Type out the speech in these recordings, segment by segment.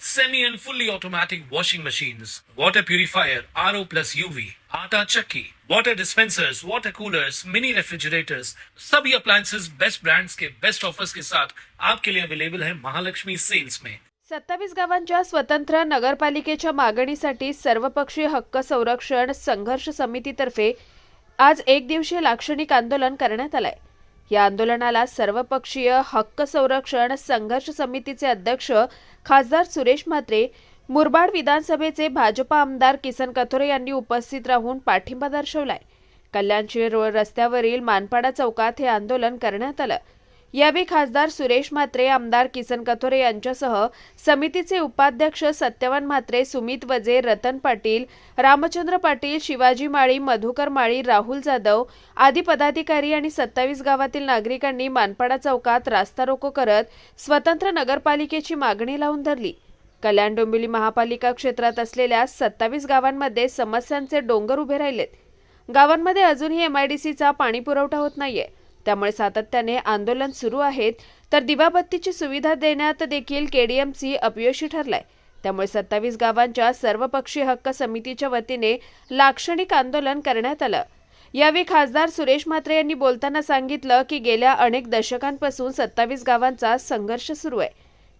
semi and fully automatic washing machines, water purifier, RO plus UV, आटा चक्की, water dispensers, water coolers, mini refrigerators, सभी appliances best brands के best offers के साथ आपके लिए अवेलेबल है महालक्ष्मी सेल्स में सत्तावीस गावांच्या स्वतंत्र नगरपालिकेच्या मागणीसाठी सर्वपक्षीय हक्क संरक्षण संघर्ष समितीतर्फे आज एक दिवसीय लाक्षणिक आंदोलन करण्यात आलंय. या आंदोलनाला सर्वपक्षीय हक्क संरक्षण संघर्ष समितीचे अध्यक्ष खासदार सुरेश म्हात्रे मुरबाड विधानसभेचे भाजपा आमदार किसन कथोरे यांनी उपस्थित राहून पाठिंबा दर्शवलाय. कल्याणची रोड रस्त्यावरील मानपाडा चौकात हे आंदोलन करण्यात आलं. यावेळी खासदार सुरेश म्हात्रे आमदार किसन कथोरे यांच्यासह समितीचे उपाध्यक्ष सत्यवान म्हात्रे सुमित वजे रतन पाटील रामचंद्र पाटील शिवाजी माळी मधुकर माळी राहुल जाधव आदी पदाधिकारी आणि सत्तावीस गावातील नागरिकांनी मानपाडा चौकात रास्ता रोको करत स्वतंत्र नगरपालिकेची मागणी लावून धरली. कल्याण डोंबिवली महापालिका क्षेत्रात असलेल्या सत्तावीस गावांमध्ये समस्यांचे डोंगर उभे राहिलेत. गावांमध्ये अजूनही एमआयडीसीचा पाणी पुरवठा होत नाहीये. त्यामुळे सातत्याने आंदोलन सुरू आहेत. तर दिवाबत्तीची सुविधा देण्यात देखील केडीएमसी अपयशी ठरलाय. त्यामुळे सत्तावीस गावांच्या सर्वपक्षीय हक्क समितीच्या वतीने लाक्षणिक आंदोलन करण्यात आलं. यावेळी खासदार सुरेश म्हात्रे यांनी बोलताना सांगितलं की गेल्या अनेक दशकांपासून सत्तावीस गावांचा संघर्ष सुरू आहे.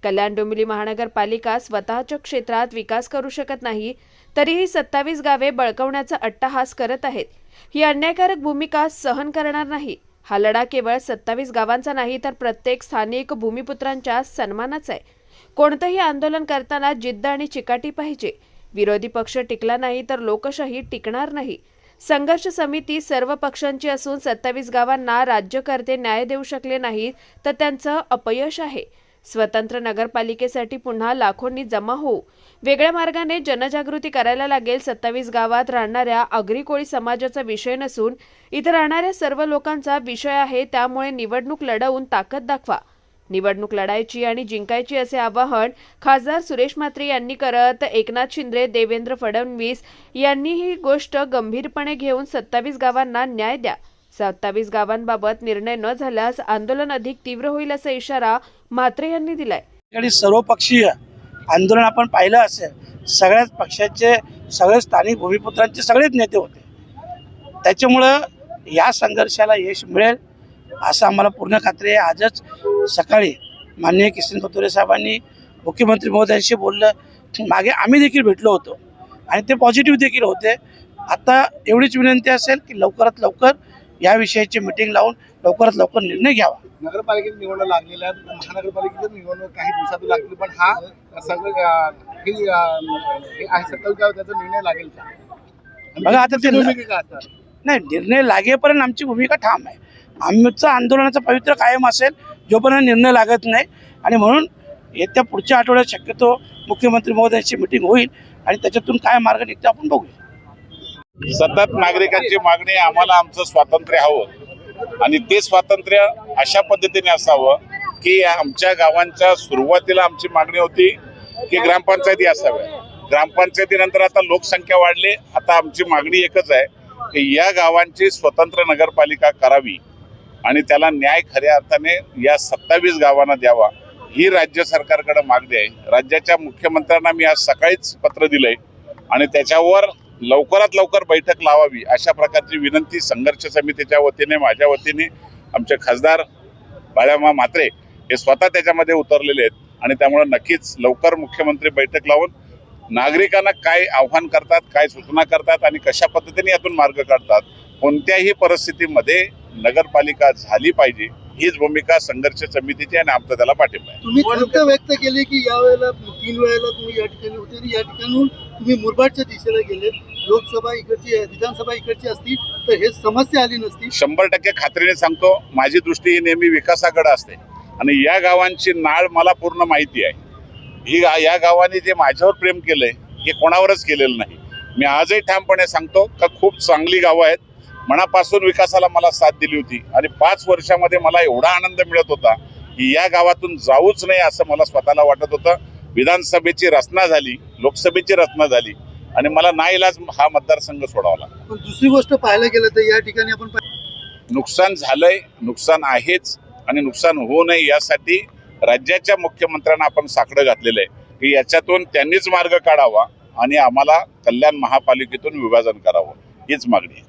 कल्याण डोंबिवली महानगरपालिका स्वतःच्या क्षेत्रात विकास करू शकत नाही तरीही सत्तावीस गावे बळकवण्याचा अट्टहास करत आहेत. ही अन्यायकारक भूमिका सहन करणार नाही. हा लढा केवळ सत्तावीस गावांचा नाही तर प्रत्येक स्थानिक भूमिपुत्रांच्या सन्मानाचा आहे. कोणतंही आंदोलन करताना जिद्द आणि चिकाटी पाहिजे. विरोधी पक्ष टिकला नाही तर लोकशाही टिकणार नाही. संघर्ष समिती सर्व पक्षांची असून सत्तावीस गावांना राज्यकर्ते न्याय देऊ शकले नाहीत तर त्यांचं अपयश आहे. स्वतंत्र नगरपालिकेसाठी पुन्हा लाखोंनी जमा होऊ. वेगळ्या मार्गाने जनजागृती करायला लागेल सत्तावीस गावात राहणाऱ्या आगरी कोळी समाजाचा विषय नसून इथं राहणाऱ्या सर्व लोकांचा विषय आहे त्यामुळे निवडणूक लढवून ताकद दाखवा. निवडणूक लढायची आणि जिंकायची असे आवाहन खासदार सुरेश म्हात्रे यांनी करत एकनाथ शिंदे देवेंद्र फडणवीस यांनी ही गोष्ट गंभीरपणे घेऊन सत्तावीस गावांना न्याय द्या. सत्तावीस गावांबाबत निर्णय न झाल्यास आंदोलन अधिक तीव्र होईल असा इशारा म्हात्रे यांनी दिलाय. सर्वपक्षीय आंदोलन आपण पाहिलं असेल सगळ्याच पक्षाचे सगळे स्थानिक भूमिपुत्रांचे सगळेच नेते होते. त्याच्यामुळं या संघर्षाला यश मिळेल असं आम्हाला पूर्ण खात्री आहे. आजच सकाळी माननीय किसन कथोरे साहेबांनी मुख्यमंत्री महोदयांशी बोललं. मागे आम्ही देखील भेटलो होतो आणि ते पॉझिटिव्ह देखील होते. आता एवढीच विनंती असेल की लवकरात लवकर या विषयाची मिटिंग लावून लवकरात लवकर निर्णय घ्यावा. नगरपालिकेत निवडणूक लागलेल्या आहेत. महानगरपालिकेत निवडणूक काही दिवसात लागली पण हा सगळं अं, हे अं, हे आहे सत्तावीस गाव त्याचा निर्णय लागेल का? बघा आता ते- असणार? नाही निर्णय लागेपर्यंत आमची भूमिका ठाम आहे. आमचं आंदोलनाचं पवित्र कायम असेल जोपर्यंत निर्णय लागत नाही. आणि म्हणून येत्या पुढच्या आठवड्यात शक्यतो मुख्यमंत्री महोदयांची मिटिंग होईल आणि त्याच्यातून काय मार्ग निघतो आपण बघूया. सतत नागरिकांची मागणी आम्हाला आमचं स्वातंत्र्य हवं. आणि ते स्वातंत्र्य अशा पद्धतीने असावं की आमच्या गावांच्या सुरुवातीला आमची मागणी होती की ग्रामपंचायती असाव्या ग्रामपंचायतीनंतर आता लोकसंख्या वाढली आता आमची मागणी एकच आहे की या गावांची स्वतंत्र नगरपालिका करावी आणि त्याला न्याय खऱ्या अर्थाने या सत्तावीस गावांना द्यावा. ही राज्य सरकारकडे मागणी आहे. राज्याच्या मुख्यमंत्र्यांना मी आज सकाळीच पत्र दिलंय आणि त्याच्यावर लवकरात लवकर बैठक लावावी अशा प्रकारची विनंती संघर्ष समितीच्या वतीने माझ्या वतीने आमचे खासदार बाळ्यामा म्हात्रे हे स्वतः त्याच्यामध्ये उतरलेले आहेत. आणि त्यामुळे नक्कीच लवकर मुख्यमंत्री बैठक लावून नागरिकांना काय आव्हान करतात काय सूचना करतात आणि कशा पद्धतीने यातून मार्ग काढतात कोणत्याही परिस्थितीमध्ये नगरपालिका झाली पाहिजे. हीच भूमिका संघर्ष समितीची आणि आमचा त्याला पाठिंबा आहे. तुम्ही खंत व्यक्त केली की यावेळेला तीन वेळेला तुम्ही या ठिकाणी होते आणि या ठिकाणून तुम्ही मुरबाडच्या दिशेला गेले लोकसभा इकडची विधानसभा इकडची असती तर हे समस्या आली नसती. शंभर टक्के खात्रीने सांगतो माझी दृष्टी ही नेहमी विकासाकडे असते. आणि या गावांची नाळ मला पूर्ण माहिती आहे. ही या गावाने जे माझ्यावर प्रेम केलंय हे कोणावरच केलेलं नाही. मी आजही ठामपणे सांगतो का खूप चांगली गावं आहेत. मनापासून विकासाला मला साथ दिली होती. आणि पाच वर्षामध्ये मला एवढा आनंद मिळत होता की या गावातून जाऊच नाही असं मला स्वतःला वाटत होतं. विधानसभेची रचना झाली लोकसभेची रचना झाली. आणि मला नाईलाज हा मतदारसंघ सोडावा लागला. पण दुसरी गोष्ट पाहायला गेलं तर या ठिकाणी आपण नुकसान झालंय नुकसान आहेच आणि नुकसान होऊ नये यासाठी राज्याच्या मुख्यमंत्र्यांना आपण साकडं घातलेलं आहे की याच्यातून त्यांनीच मार्ग काढावा आणि आम्हाला कल्याण महापालिकेतून विभाजन करावं. हीच मागणी आहे.